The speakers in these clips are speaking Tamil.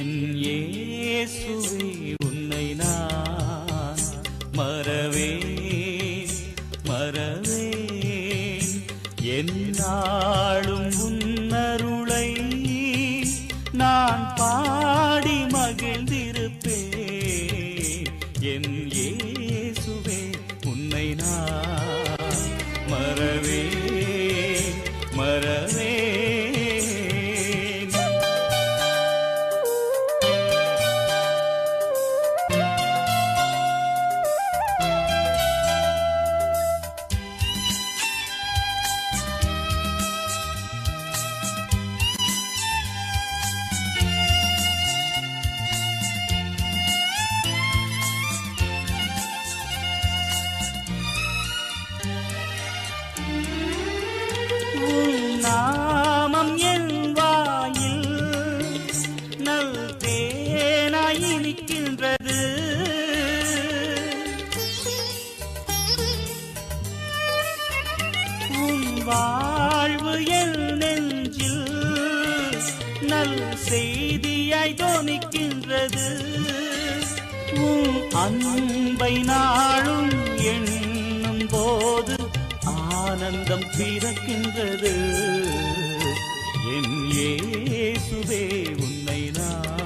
என் இயேசுவே உன்னை நான் மறவேன் மறவேன் என்னாலும் உன்னருளை நான் பாடி மகிழ்ந்திருப்பேன். என் ஏ தேனாய் இனிக்கின்றது உன் வாழ்வு என் நெஞ்சில் நல் செய்தியாய் தோணிக்கின்றது உன் அன்பை நாளும் எண்ணும் போது ஆனந்தம் பிறக்கின்றது. என் ஏசுவே உன்னை நான்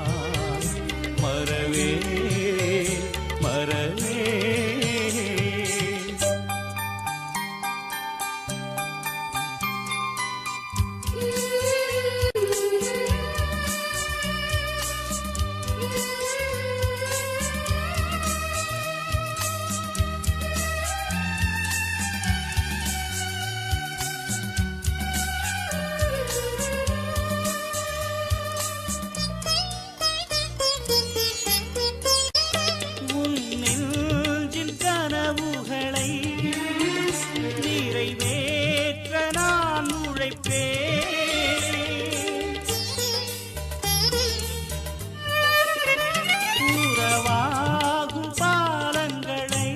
உறவாகும் பாலங்களை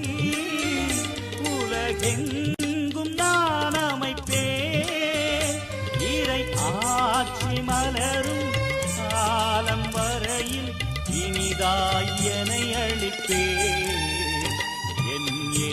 உலகெங்கும் நான் அமைப்பேன். இறை ஆட்சி மலரும் காலம் வரையில் அளிப்பேன் என் ஏ